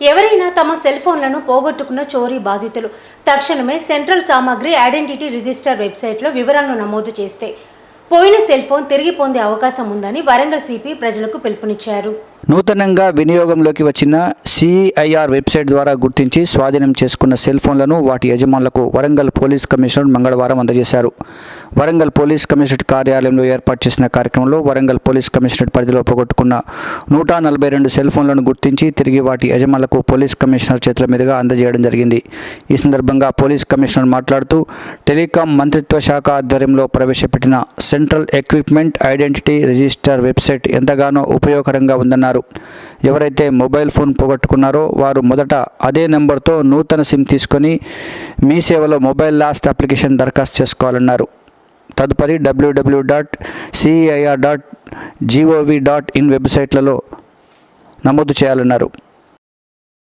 ఎవరైనా తమ సెల్ ఫోన్లను పోగొట్టుకున్న చోరీ బాధితులు తక్షణమే సెంట్రల్ సామాగ్రి ఐడెంటిటీ రిజిస్టర్ వెబ్సైట్లో వివరాలను నమోదు చేస్తే పోయిన సెల్ ఫోన్ తిరిగి పొందే అవకాశం ఉందని వరంగల్ సిపి ప్రజలకు పిలుపునిచ్చారు. నూతనంగా వినియోగంలోకి వచ్చిన సిఐఆర్ వెబ్సైట్ ద్వారా గుర్తించి స్వాధీనం చేసుకున్న సెల్ ఫోన్లను వాటి యజమానులకు వరంగల్ పోలీస్ కమిషనర్ మంగళవారం అందజేశారు. వరంగల్ పోలీస్ కమిషనరేట్ కార్యాలయంలో ఏర్పాటు చేసిన కార్యక్రమంలో వరంగల్ పోలీస్ కమిషనరేట్ పరిధిలో పోగొట్టుకున్న నూట నలభై రెండు సెల్ ఫోన్లను గుర్తించి తిరిగి వాటి యజమానులకు పోలీస్ కమిషనర్ చేతుల మీదుగా అందజేయడం జరిగింది. ఈ సందర్భంగా పోలీస్ కమిషనర్ మాట్లాడుతూ టెలికాం మంత్రిత్వ శాఖ ఆధ్వర్యంలో ప్రవేశపెట్టిన central equipment identity register website ఎంతగానో ఉపయోగకరంగా ఉందన్నారు. ఎవరైతే మొబైల్ ఫోన్ పోగొట్టుకున్నారో వారు మొదట అదే నెంబర్తో నూతన సిమ్ తీసుకొని మీ సేవలో మొబైల్ లాస్ట్ అప్లికేషన్ దరఖాస్తు చేసుకోవాలన్నారు. తదుపరి WWW dot CIR dot GOV dot in వెబ్సైట్లలో నమోదు చేయాలన్నారు.